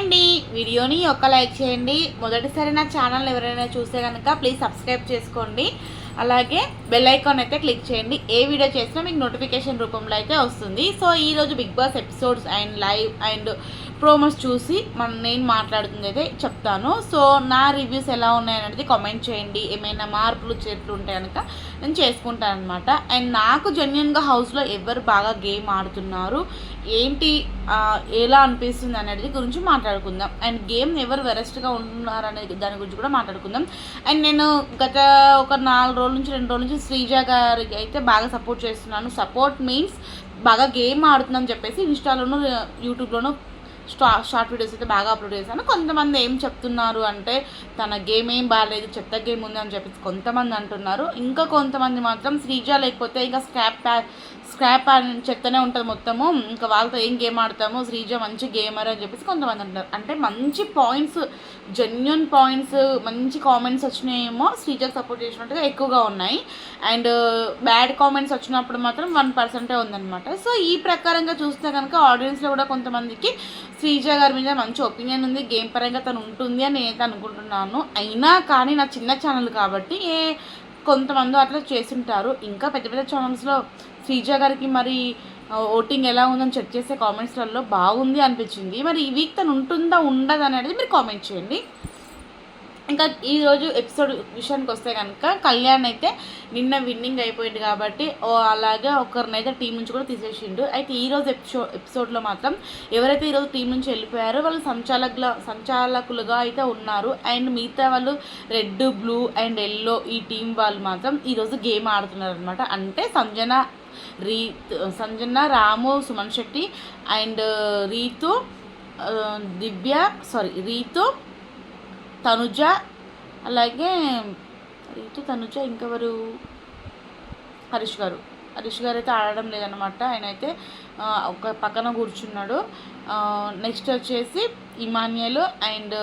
అండి వీడియోని ఒక్క లైక్ చేయండి. మొదటిసారి నా ఛానల్ ఎవరైనా చూస్తే కనుక ప్లీజ్ సబ్స్క్రైబ్ చేసుకోండి. అలాగే బెల్ ఐకాన్ అయితే క్లిక్ చేయండి. ఏ వీడియో చేసినా మీకు నోటిఫికేషన్ రూపంలో అయితే వస్తుంది. సో ఈరోజు Bigg Boss episodes and live and promos చూసి మన నేను మాట్లాడుతుంది అయితే చెప్తాను. సో నా రివ్యూస్ ఎలా ఉన్నాయనేది కామెంట్ చేయండి. ఏమైనా మార్పులు చేతులు ఉంటే కనుక నేను చేసుకుంటాను అనమాట అండ్ నాకు జెన్యున్గా హౌస్లో ఎవరు బాగా గేమ్ ఆడుతున్నారు ఏంటి ఎలా అనిపిస్తుంది అనేది గురించి మాట్లాడుకుందాం. అండ్ గేమ్ ఎవరు వెరెస్ట్గా ఉంటున్నారు అనేది దాని గురించి కూడా మాట్లాడుకుందాం. అండ్ నేను గత ఒక నాలుగు రోజుల నుంచి రెండు రోజుల నుంచి శ్రీజ గారికి అయితే బాగా సపోర్ట్ చేస్తున్నాను. సపోర్ట్ మీన్స్ బాగా గేమ్ ఆడుతుందని చెప్పేసి ఇన్స్టాలోను యూట్యూబ్లోనూ స్టా షార్ట్ వీడియోస్ అయితే బాగా అప్లోడ్ చేశాను. కొంతమంది ఏం చెప్తున్నారు అంటే తన గేమ్ ఏం బాగాలేదు చెత్త గేమ్ ఉంది అని చెప్పేసి కొంతమంది అంటున్నారు. ఇంకా కొంతమంది మాత్రం శ్రీజ లేకపోతే ఇంకా స్క్రాప్ స్క్రాప్ అని చెత్తనే ఉంటుంది మొత్తము. ఇంకా వాళ్ళతో ఏం గేమ్ ఆడతాము? శ్రీజ మంచి గేమర్ అని చెప్పేసి కొంతమంది అంటారు అంటే మంచి పాయింట్స్ జెన్యున్ పాయింట్స్ మంచి కామెంట్స్ వచ్చినాయేమో శ్రీజకు సపోర్ట్ చేసినట్టుగా ఎక్కువగా ఉన్నాయి. అండ్ బ్యాడ్ కామెంట్స్ వచ్చినప్పుడు మాత్రం వన్ పర్సెంటే ఉందన్నమాట. సో ఈ ప్రకారంగా చూస్తే కనుక ఆడియన్స్లో కూడా కొంతమందికి శ్రీజ గారి మీద మంచి ఒపీనియన్ ఉంది గేమ్ పరంగా తను ఉంటుంది అని నేనైతే అనుకుంటున్నాను. అయినా కానీ నా చిన్న ఛానల్ కాబట్టి ఏ కొంతమంది అట్లా చేస్తుంటారు. ఇంకా పెద్ద పెద్ద ఛానల్స్లో శ్రీజ గారికి మరి ఓటింగ్ ఎలా ఉందని చెక్ చేసే కామెంట్స్లలో బాగుంది అనిపించింది. మరి ఈ వీక్ తను ఉంటుందా ఉండదా అనేది మీరు కామెంట్ చేయండి. ఇంకా ఈరోజు ఎపిసోడ్ విషయానికి వస్తే కనుక కళ్యాణ్ అయితే నిన్న విన్నింగ్ అయిపోయింది కాబట్టి ఓ అలాగే ఒకరినైతే టీం నుంచి కూడా తీసేసిండు. అయితే ఈరోజు ఎపిసో ఎపిసోడ్లో మాత్రం ఎవరైతే ఈరోజు టీం నుంచి వెళ్ళిపోయారో వాళ్ళు సంచాలకుల సంచాలకులుగా అయితే ఉన్నారు. అండ్ మిగతా వాళ్ళు రెడ్ బ్లూ అండ్ ఎల్లో ఈ టీం వాళ్ళు మాత్రం ఈరోజు గేమ్ ఆడుతున్నారు అనమాట అంటే సంజన రీ సంజన రాము సుమన్ శెట్టి అండ్ రీతు దివ్య సారీ రీతు తనుజ అలాగే రీతు తనుజ ఇంకెవరు? హరీష్ గారు. హరీష్ గారు అయితే ఆడడం లేదనమాట ఆయన అయితే ఒక పక్కన కూర్చున్నాడు. నెక్స్ట్ వచ్చేసి ఇమాన్యుయల్ అండ్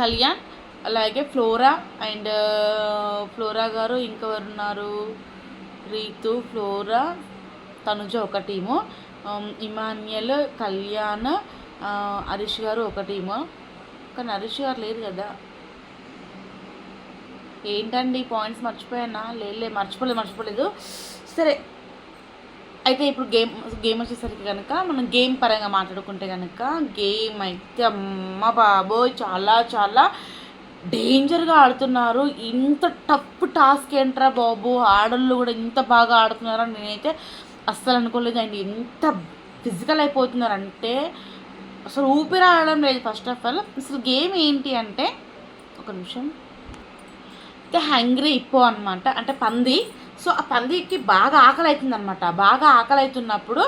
కళ్యాణ్ అలాగే ఫ్లోరా అండ్ ఫ్లోరా గారు ఇంకెవరు ఉన్నారు రీతు ఫ్లోరా తనుజ ఒక టీము. ఇమాన్యల్ కళ్యాణ్ హరీష్ గారు ఒక టీము. కానీ హరీష్ గారు లేరు కదా. ఏంటండి పాయింట్స్ మర్చిపోయానా? లేదు మర్చిపోలేదు మర్చిపోలేదు. సరే. అయితే ఇప్పుడు గేమ్ గేమ్ వచ్చేసరికి కనుక మనం గేమ్ పరంగా మాట్లాడుకుంటే కనుక గేమ్ అయితే అమ్మ బాబోయ్ చాలా చాలా డేంజర్గా ఆడుతున్నారు. ఇంత టఫ్ టాస్క్ ఏంట్రా బాబు? ఆడళ్ళు కూడా ఇంత బాగా ఆడుతున్నారని నేనైతే అస్సలు అనుకోలేదు. అండ్ ఎంత ఫిజికల్ అయిపోతున్నారంటే అసలు ఊపిరి ఆడడం లేదు ఫస్ట్ ఆఫ్ ఆల్ అసలు గేమ్ ఏంటి అంటే ఒక నిమిషం. అయితే హంగ్రీ ఇప్పో అనమాట అంటే పంది. సో ఆ పందికి బాగా ఆకలి అవుతుంది అనమాట బాగా ఆకలి అవుతున్నప్పుడు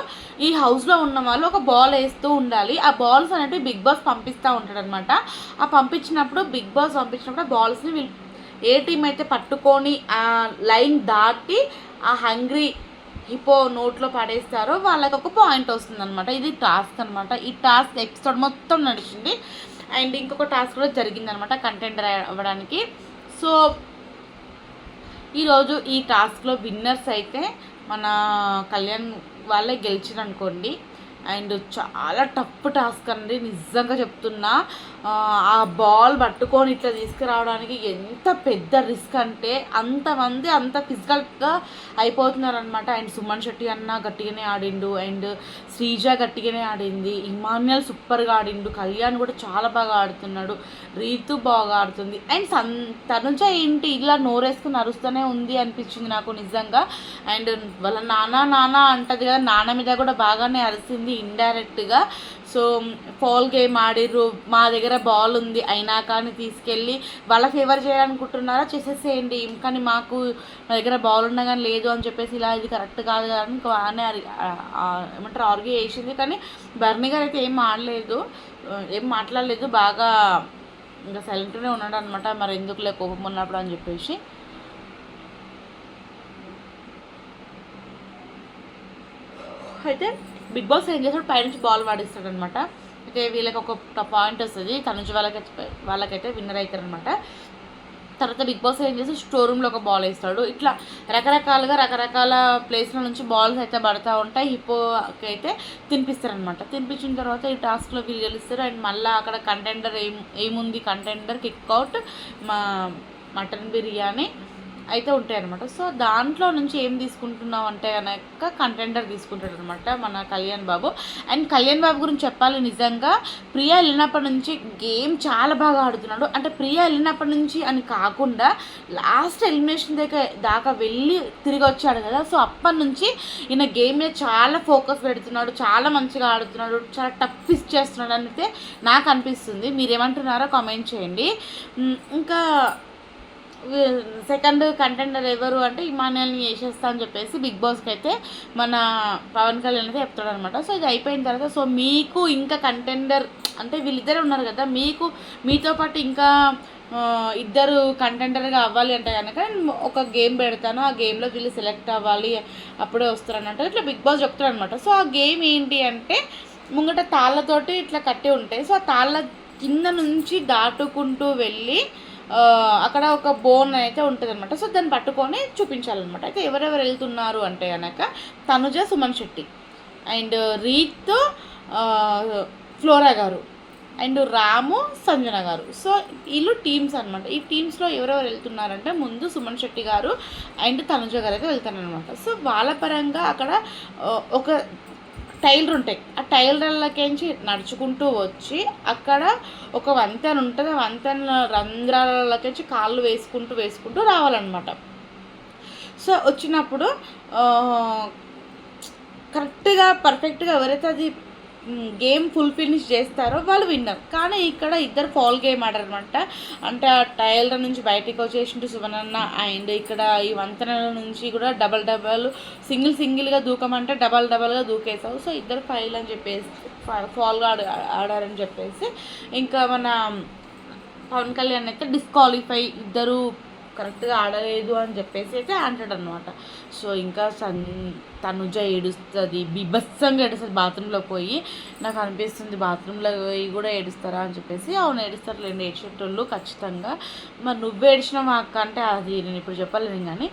ఈ హౌస్లో ఉన్న వాళ్ళు ఒక బాల్ వేస్తూ ఉండాలి. ఆ బాల్స్ అనేవి బిగ్ బాస్ పంపిస్తూ ఉంటాడనమాట ఆ పంపించినప్పుడు బిగ్ బాస్ పంపించినప్పుడు ఆ బాల్స్ని ఏ టీం అయితే పట్టుకొని ఆ లైన్ దాటి ఆ హంగ్రీ హిపో నోట్లో పడేస్తారో వాళ్ళకి ఒక పాయింట్ వస్తుంది అనమాట ఇది టాస్క్ అనమాట ఈ టాస్క్ ఎపిసోడ్ మొత్తం నడిచింది. అండ్ ఇంకొక టాస్క్ కూడా జరిగిందనమాట కంటెంట్ అవ్వడానికి. సో ఈరోజు ఈ టాస్క్లో విన్నర్స్ అయితే మన కళ్యాణ్ వాళ్ళే గెలిచిరనుకోండి. అనుకోండి అండ్ చాలా టఫ్ టాస్క్ అండి నిజంగా చెప్తున్నా. ఆ, బాల్ పట్టుకొని ఇట్లా తీసుకురావడానికి ఎంత పెద్ద రిస్క్ అంటే అంతమంది అంత ఫిజికల్గా అయిపోతున్నారనమాట అండ్ సుమన్ శెట్టి అన్న గట్టిగానే ఆడిండు. అండ్ శ్రీజ గట్టిగానే ఆడింది. ఇమాన్యుయల్ సూపర్గా ఆడిండు. కళ్యాణ్ కూడా చాలా బాగా ఆడుతున్నాడు. రీతు బాగా ఆడుతుంది. అండ్ సన్ తనుజ ఏంటి ఇలా నోరేసుకుని అరుస్తూనే ఉంది అనిపించింది నాకు నిజంగా. అండ్ వాళ్ళ నాన్న నాన్న అంటది కదా నాన్న మీద కూడా బాగానే అరిసింది ఇండైరెక్ట్గా సో ఫాల్ గేమ్ ఆడిర్రు. మా దగ్గర బాల్ ఉంది. అయినా కానీ తీసుకెళ్ళి వాళ్ళ ఫేవర్ చేయాలనుకుంటున్నారా? చేసేసేయండి. కానీ మాకు మా దగ్గర బాల్ ఉన్నా కానీ లేదు అని చెప్పేసి ఇలా ఇది కరెక్ట్ కాదు కానీ బాగానే ఏమంటారు ఆర్గ్యూ చేసింది. కానీ బర్నీ గారు అయితే ఏం ఆడలేదు. ఏం మాట్లాడలేదు. బాగా ఇంకా సైలెంట్గానే ఉన్నాడు అనమాట మరి ఎందుకులే కోపం ఉన్నప్పుడు అని చెప్పేసి. అయితే బిగ్ బాస్ ఏం చేస్తాడు? పైనుంచి బాల్ వాడిస్తాడు అనమాట అయితే వీళ్ళకి ఒక పాయింట్ వస్తుంది. తన నుంచి వాళ్ళకైతే వాళ్ళకైతే విన్నర్ అవుతారనమాట. తర్వాత బిగ్ బాస్ ఏం చేసి స్టోర్ రూమ్లో ఒక బాల్ వేస్తాడు. ఇట్లా రకరకాలుగా రకరకాల ప్లేస్ల నుంచి బాల్స్ అయితే పడతా ఉంటాయి. హిప్పోకి అయితే తినిపిస్తారనమాట. తినిపించిన తర్వాత ఈ టాస్క్లో వీళ్ళు గెలుస్తారు. అండ్ మళ్ళీ అక్కడ కంటెండర్ ఏం ఏముంది? కంటెండర్ కిక్ అవుట్ మా మటన్ బిర్యానీ అయితే ఉంటాయి అనమాట సో దాంట్లో నుంచి ఏం తీసుకుంటున్నాం అంటే కనుక కంటెండర్ తీసుకుంటాడు అనమాట మన కళ్యాణ్ బాబు. అండ్ కళ్యాణ్ బాబు గురించి చెప్పాలి నిజంగా ప్రియా వెళ్ళినప్పటి నుంచి గేమ్ చాలా బాగా ఆడుతున్నాడు. అంటే ప్రియా వెళ్ళినప్పటి నుంచి అని కాకుండా లాస్ట్ ఎలిమినేషన్ దగ్గర దాకా వెళ్ళి తిరిగి వచ్చాడు కదా. సో అప్పటి నుంచి ఈయన గేమ్ మీద చాలా ఫోకస్ పెడుతున్నాడు. చాలా మంచిగా ఆడుతున్నాడు. చాలా టఫ్ చేస్తున్నాడు అని అయితే నాకు అనిపిస్తుంది. మీరేమంటున్నారో కామెంట్ చేయండి. ఇంకా సెకండ్ కంటెండర్ ఎవరు అంటే ఇమానియల్ని వేసేస్తా అని చెప్పేసి బిగ్ బాస్కి అయితే మన పవన్ కళ్యాణ్ అయితే చెప్తాడు అనమాట సో ఇది అయిపోయిన తర్వాత సో మీకు ఇంకా కంటెండర్ అంటే వీళ్ళిద్దరే ఉన్నారు కదా మీకు మీతో పాటు ఇంకా ఇద్దరు కంటెండర్గా అవ్వాలి అంటే కనుక నేను ఒక గేమ్ పెడతాను ఆ గేమ్లో వీళ్ళు సెలెక్ట్ అవ్వాలి అప్పుడే వస్తారు అన్నట్టు ఇట్లా బిగ్ బాస్ చెప్తాడు అనమాట సో ఆ గేమ్ ఏంటి అంటే ముంగట తాళ్ళతోటి ఇట్లా కట్టి ఉంటాయి. సో ఆ తాళ్ళ కింద నుంచి దాటుకుంటూ వెళ్ళి అక్కడ ఒక బోన్ అయితే ఉంటుంది అనమాట సో దాన్ని పట్టుకొని చూపించాలన్నమాట. అయితే ఎవరెవరు వెళ్తున్నారు అంటే కనుక Tanuja Suman Shetty and Ritu Flora garu and Ramu Sanjana garu. So వీళ్ళు టీమ్స్ అనమాట ఈ టీమ్స్లో ఎవరెవరు వెళ్తున్నారంటే ముందు సుమన్ శెట్టి గారు అండ్ తనుజ గారు అయితే వెళ్తారనమాట సో వాళ్ళ పరంగా అక్కడ ఒక టైలర్ ఉంటాయి. ఆ టైలర్లకేంచి నడుచుకుంటూ వచ్చి అక్కడ ఒక వంతెన ఉంటుంది. ఆ వంతెన రంధ్రాలకేంచి కాళ్ళు వేసుకుంటూ వేసుకుంటూ రావాలన్నమాట. సో వచ్చినప్పుడు కరెక్ట్గా పర్ఫెక్ట్గా ఎవరైతే అది గేమ్ ఫుల్ ఫినిష్ చేస్తారో వాళ్ళు విన్నారు. కానీ ఇక్కడ ఇద్దరు ఫాల్ గేమ్ ఆడారనమాట అంటే ఆ టైలర్ నుంచి బయటికి వచ్చేసిండు సువనన్న అండ్ ఇక్కడ ఈ వంతెనల నుంచి కూడా డబల్ డబల్ సింగిల్ సింగిల్గా దూకమంటే డబల్ డబల్గా దూకేసావు సో ఇద్దరు ఫైల్ అని చెప్పేసి ఫాల్గా ఆడ ఆడారని చెప్పేసి ఇంకా మన పవన్ కళ్యాణ్ అయితే డిస్క్వాలిఫై ఇద్దరు కరెక్ట్గా ఆడలేదు అని చెప్పేసి అయితే అంటాడు అనమాట సో ఇంకా సన్ తనుజ ఏడుస్తుంది. బిభత్సంగా ఏడుస్తుంది. బాత్రూంలో పోయి నాకు అనిపిస్తుంది బాత్రూంలో పోయి కూడా ఏడుస్తారా అని చెప్పేసి. అవును ఏడుస్తారు లేండి ఏడ్చేటోళ్ళు ఖచ్చితంగా. మరి నువ్వు ఏడిచినావు మాకంటే అంటే అది నేను ఇప్పుడు చెప్పలేను కానీ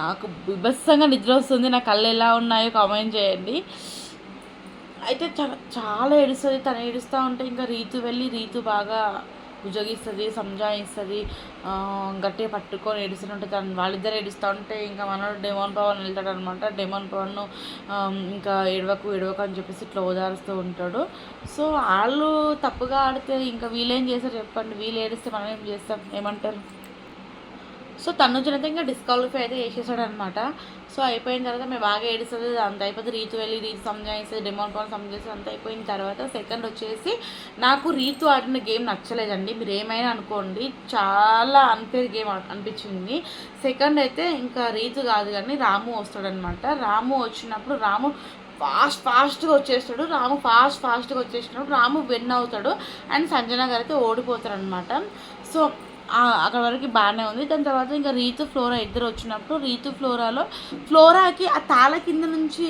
నాకు బిభత్సంగా నిద్ర వస్తుంది. నా కళ్ళు ఎలా ఉన్నాయో కామెంట్ చేయండి. అయితే చాలా చాలా ఏడుస్తుంది. తను ఏడుస్తూ ఉంటే ఇంకా రీతు వెళ్ళి రీతు బాగా భుజగిస్తుంది సంజాయిస్తుంది గట్టిగా పట్టుకొని ఏడుస్తుంటే తను వాళ్ళిద్దరు ఏడుస్తూ ఉంటే ఇంకా మనోడు డెమోన్ పవన్ వెళ్తాడు అనమాట డెమోన్ పవన్ ఇంకా ఏడవకు ఏడవకు అని చెప్పేసి ఇట్లా ఓదారుస్తూ ఉంటాడు. సో వాళ్ళు తప్పుగా ఆడితే ఇంకా వీళ్ళేం చేస్తారు చెప్పండి. వీళ్ళు ఏడిస్తే మనం ఏం చేస్తాం? ఏమంటారు? సో తనుజన్ అయితే ఇంకా డిస్క్వాలిఫై అయితే చేసేసాడు అనమాట సో అయిపోయిన తర్వాత మేము బాగా ఏడుస్తుంది అంత అయిపోతే రీతు వెళ్ళి రీతు సంజాయిస్తుంది డెమోన్ పవన్ సంజాయిస్తుంది అంత అయిపోయిన తర్వాత సెకండ్ వచ్చేసి నాకు రీతు ఆడిన గేమ్ నచ్చలేదండి. మీరు ఏమైనా అనుకోండి చాలా అన్ఫేర్ గేమ్ అనిపించింది. సెకండ్ అయితే ఇంకా రీతు కాదు కానీ రాము వస్తాడనమాట. రాము వచ్చినప్పుడు రాము ఫాస్ట్ ఫాస్ట్గా వచ్చేస్తాడు. రాము ఫాస్ట్ ఫాస్ట్గా వచ్చేసినప్పుడు రాము విన్ అవుతాడు. అండ్ సంజన గారు అయితే ఓడిపోతారు అనమాట సో అక్కడ వరకు బాగానే ఉంది. దాని తర్వాత ఇంకా రీతు ఫ్లోరా ఇద్దరు వచ్చినప్పుడు రీతు ఫ్లోరాలో ఫ్లోరాకి ఆ తాళ కింద నుంచి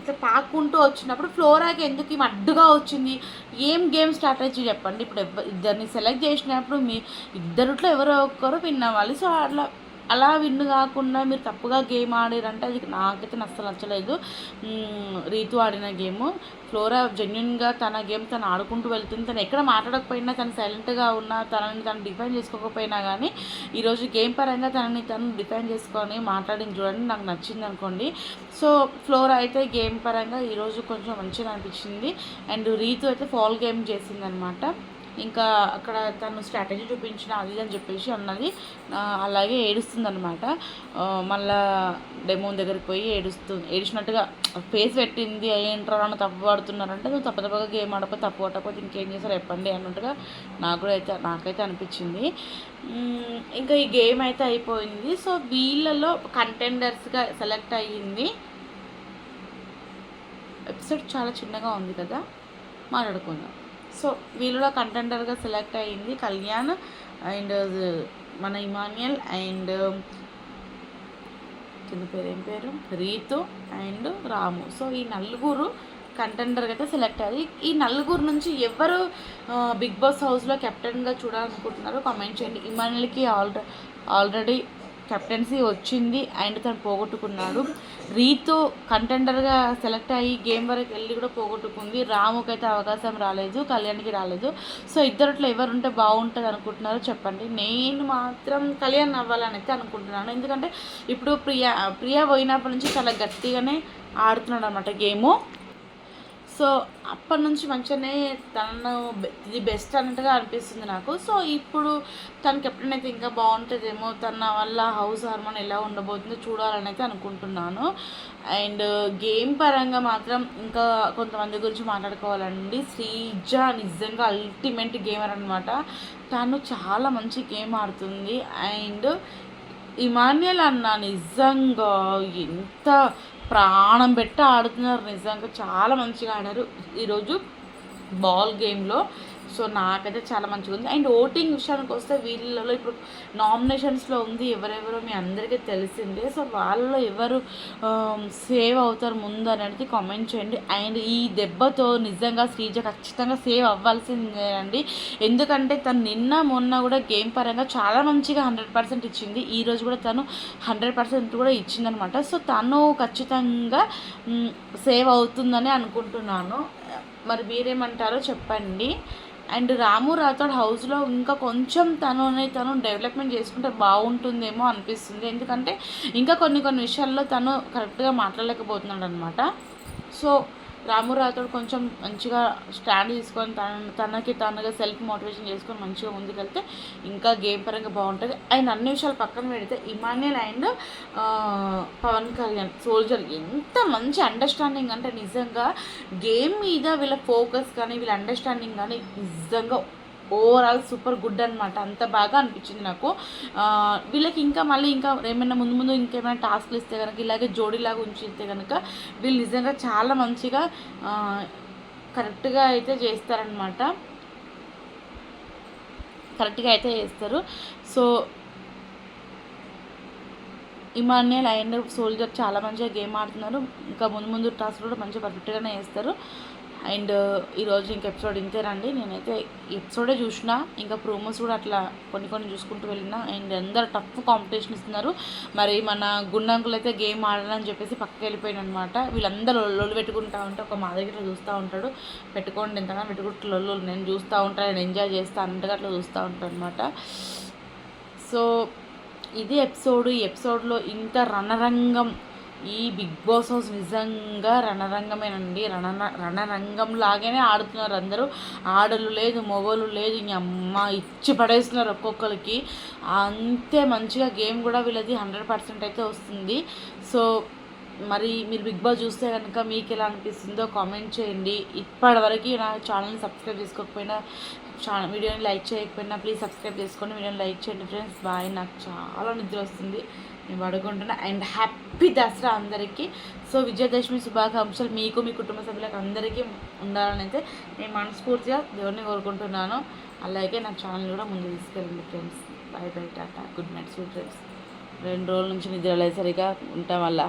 ఇట్లా పాక్కుంటూ వచ్చినప్పుడు ఫ్లోరాకి ఎందుకు ఈమె అడ్డుగా వచ్చింది? ఏం గేమ్ స్ట్రాటజీ చెప్పండి. ఇప్పుడు ఇద్దరిని సెలెక్ట్ చేసినప్పుడు మీ ఇద్దరిట్లో ఎవరో ఒక్కరు విన్ అవ్వాలి సో అట్లా అలా విన్ కాకుండా మీరు తప్పుగా గేమ్ ఆడారంటే అది నాకైతే అస్సలు నచ్చలేదు. రీతు ఆడిన గేమ్. ఫ్లోరా జెన్యున్గా తన గేమ్ తను ఆడుకుంటూ వెళ్తుంది. తను ఎక్కడ మాట్లాడకపోయినా తను సైలెంట్గా ఉన్నా తనని తను డిఫైన్ చేసుకోకపోయినా కానీ ఈరోజు గేమ్ పరంగా తనని తను డిఫైన్ చేసుకొని మాట్లాడింది చూడండి నాకు నచ్చింది అనుకోండి. సో ఫ్లోరా అయితే గేమ్ పరంగా ఈరోజు కొంచెం మంచిగా అనిపించింది. అండ్ రీతు అయితే ఫాల్ గేమ్ చేసిందనమాట. ఇంకా అక్కడ తను స్ట్రాటజీ చూపించిన అది ఇది అని చెప్పేసి అన్నది అలాగే ఏడుస్తుందనమాట మళ్ళా డెమోన్ దగ్గరికి పోయి ఏడుస్తూ ఏడిచినట్టుగా ఫేస్ పెట్టింది ఏంట్రా నన్ను తప్పు పడుతున్నారంటే నువ్వు తప్ప తప్పగా గేమ్ ఆడకపోతే తప్పు పట్టకపోతే ఇంకేం చేస్తారు చెప్పండి అన్నట్టుగా నాకు కూడా అయితే నాకైతే అనిపించింది. ఇంకా ఈ గేమ్ అయితే అయిపోయింది. సో వీళ్ళలో కంటెండర్స్గా సెలెక్ట్ అయ్యింది. ఎపిసోడ్ చాలా చిన్నగా ఉంది కదా? మాట్లాడుకుందాం. సో వీళ్ళలో కంటెండర్గా సెలెక్ట్ అయ్యింది కళ్యాణ్ అండ్ uh, మన ఇమాన్యుయల్ అండ్ um, కింద పేరు ఏం పేరు? Ritu and Ramu. సో ఈ నలుగురు కంటెండర్గా అయితే సెలెక్ట్ అయ్యారు. ఈ నలుగురు నుంచి ఎవరు uh, బిగ్ బాస్ హౌస్లో కెప్టెన్గా చూడాలనుకుంటున్నారో కామెంట్ చేయండి. ఇమానుయల్కి ఆల్రెడీ ఆల్రెడీ కెప్టెన్సీ వచ్చింది అండ్ తను పోగొట్టుకున్నాడు. రీతో కంటెండర్గా సెలెక్ట్ అయ్యి గేమ్ వరకు వెళ్ళి కూడా పోగొట్టుకుంది. రాముకి అయితే అవకాశం రాలేదు కళ్యాణ్కి రాలేదు. సో ఇద్దరిట్లో ఎవరు ఉంటే బాగుంటుంది అనుకుంటున్నారో చెప్పండి. నేను మాత్రం కళ్యాణ్ అవ్వాలని అయితే అనుకుంటున్నాను. ఎందుకంటే ఇప్పుడు ప్రియా ప్రియా పోయినప్పటి నుంచి చాలా గట్టిగానే ఆడుతున్నాడు అనమాట గేము. సో అప్పటి నుంచి మంచిగానే తను ఇది బెస్ట్ అన్నట్టుగా అనిపిస్తుంది నాకు. సో ఇప్పుడు తనకి ఎప్పుడైతే అయితే ఇంకా బాగుంటుందేమో తన వల్ల హౌస్ హార్మోన్ ఎలా ఉండబోతుందో చూడాలని అయితే అనుకుంటున్నాను. అండ్ గేమ్ పరంగా మాత్రం ఇంకా కొంతమంది గురించి మాట్లాడుకోవాలండి. శ్రీజ నిజంగా అల్టిమేట్ గేమర్ అనమాట తను చాలా మంచి గేమ్ ఆడుతుంది. అండ్ ఇమాన్యుల్ అన్న నిజంగా ఎంత ప్రాణం పెట్టి ఆడుతున్నారు. నిజంగా చాలా మంచిగా ఆడారు. ఈరోజు బాల్ గేమ్లో సో నాకైతే చాలా మంచిగా ఉంది అండ్ ఓటింగ్ విషయానికి వస్తే వీళ్ళలో ఇప్పుడు నామినేషన్స్లో ఉంది ఎవరెవరో మీ అందరికీ తెలిసిందే. సో వాళ్ళలో ఎవరు సేవ్ అవుతారు ముందు అనేది కామెంట్ చేయండి. అండ్ ఈ దెబ్బతో నిజంగా శ్రీజ ఖచ్చితంగా సేవ్ అవ్వాల్సిందేనండి ఎందుకంటే తను నిన్న మొన్న కూడా గేమ్ పరంగా చాలా మంచిగా హండ్రెడ్ పర్సెంట్ ఇచ్చింది. ఈరోజు కూడా తను హండ్రెడ్ పర్సెంట్ కూడా ఇచ్చిందనమాట సో తను ఖచ్చితంగా సేవ్ అవుతుందని అనుకుంటున్నాను. మరి మీరేమంటారో చెప్పండి. అండ్ రాము రాథోడ్ హౌస్లో ఇంకా కొంచెం తనని తను డెవలప్మెంట్ చేసుకుంటే బాగుంటుందేమో అనిపిస్తుంది. ఎందుకంటే ఇంకా కొన్ని కొన్ని విషయాల్లో తను కరెక్ట్గా మాట్లాడలేకపోతున్నాడు అనమాట సో రాము రాథోడ్ కొంచెం మంచిగా స్టాండ్ తీసుకొని తన తనకి తనగా సెల్ఫ్ మోటివేషన్ చేసుకొని మంచిగా ముందుకెళ్తే ఇంకా గేమ్ పరంగా బాగుంటుంది. అండ్ అన్ని విషయాలు పక్కన పెడితే Emmanuel and Pawan Kalyan soldier ఎంత మంచి అండర్స్టాండింగ్ అంటే నిజంగా గేమ్ మీద వీళ్ళ ఫోకస్ కానీ వీళ్ళ అండర్స్టాండింగ్ కానీ నిజంగా ఓవరాల్ సూపర్ గుడ్ అనమాట అంత బాగా అనిపించింది నాకు. వీళ్ళకి ఇంకా మళ్ళీ ఇంకా ఏమైనా ముందు ముందు ఇంకేమైనా టాస్క్లు ఇస్తే కనుక ఇలాగే జోడీలాగా ఉంచితే కనుక వీళ్ళు నిజంగా చాలా మంచిగా కరెక్ట్గా అయితే చేస్తారనమాట కరెక్ట్గా అయితే చేస్తారు. సో ఇమాన్యుల్ అండ్ సోల్జర్ చాలా మంచిగా గేమ్ ఆడుతున్నారు. ఇంకా ముందు ముందు టాస్క్ కూడా మంచిగా పర్ఫెక్ట్గానే వేస్తారు అండ్ ఈరోజు ఇంక ఎపిసోడ్ ఇంతేనండి నేనైతే ఎపిసోడే చూసిన ఇంకా ప్రోమోస్ కూడా అట్లా కొన్ని కొన్ని చూసుకుంటూ వెళ్ళిన. అండ్ అందరు టఫ్ కాంపిటీషన్ ఇస్తున్నారు. మరి మన గుండంకులు అయితే గేమ్ ఆడాలని చెప్పేసి పక్కకి వెళ్ళిపోయాను అనమాట వీళ్ళందరూ లొల్లు పెట్టుకుంటా ఉంటే ఒక మా దగ్గర చూస్తూ ఉంటాడు. పెట్టుకోండి ఎంతగానో పెట్టుకుంటూ లొల్లు నేను చూస్తూ ఉంటాను నేను ఎంజాయ్ చేస్తా అన్నట్టుగా అట్లా చూస్తూ ఉంటాను అనమాట సో ఇది ఎపిసోడ్. ఈ ఎపిసోడ్లో ఇంత రణరంగం ఈ బిగ్ బాస్ హౌస్ నిజంగా రణరంగమేనండి. రణ రణరంగం లాగానే ఆడుతున్నారు అందరూ. ఆడలు లేదు మొగలు లేదు ఇంక అమ్మ ఇచ్చి పడేస్తున్నారు ఒక్కొక్కరికి. అంతే మంచిగా గేమ్ కూడా వీళ్ళది హండ్రెడ్ పర్సెంట్ అయితే వస్తుంది. సో మరి మీరు బిగ్ బాస్ చూస్తే కనుక మీకు ఎలా అనిపిస్తుందో కామెంట్ చేయండి. ఇప్పటివరకు నా ఛానల్ని సబ్స్క్రైబ్ చేసుకోకపోయినా ఛానల్ వీడియోని లైక్ చేయకపోయినా ప్లీజ్ సబ్స్క్రైబ్ చేసుకోండి. వీడియోని లైక్ చేయండి ఫ్రెండ్స్ బాయ్. నాకు చాలా నిద్ర వస్తుంది. నేను పడుకుంటున్నా. అండ్ హ్యాపీ దసరా అందరికీ. సో విజయదశమి శుభాకాంక్షలు మీకు మీ కుటుంబ సభ్యులకు అందరికీ ఉండాలని అయితే నేను మనస్ఫూర్తిగా దేవుడిని కోరుకుంటున్నాను. అలాగే నా ఛానల్ కూడా ముందు తీసుకెళ్ళండి friends bye bye tata good night sweet friends రెండు రోజుల నుంచి నిద్ర లేసరిగా ఉంటాం వల్ల